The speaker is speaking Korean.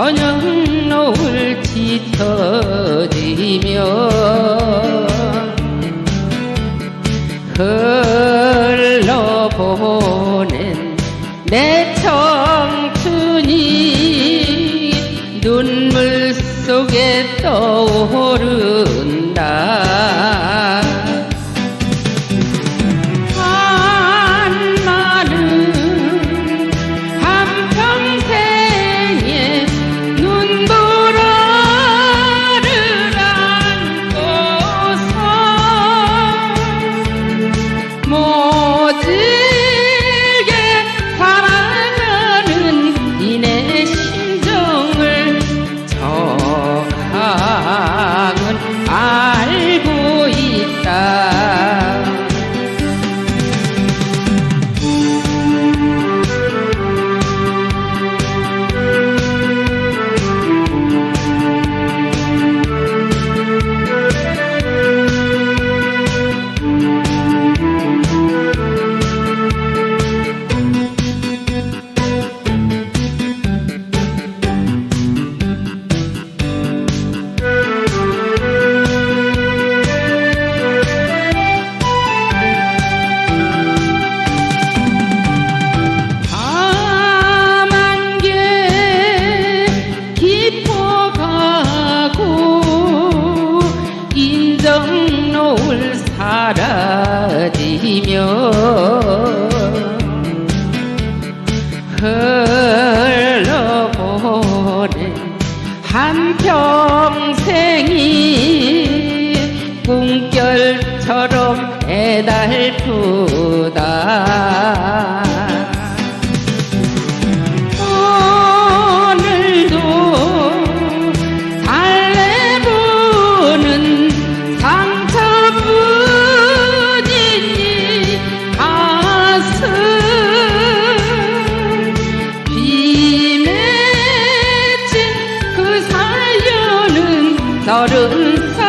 저녁 노을 짙어지며 흘러보는 내 청춘이 눈물 속에 떠오른다. 十 사라지며 흘러보낸 한평생이 꿈결처럼 애달프다 사연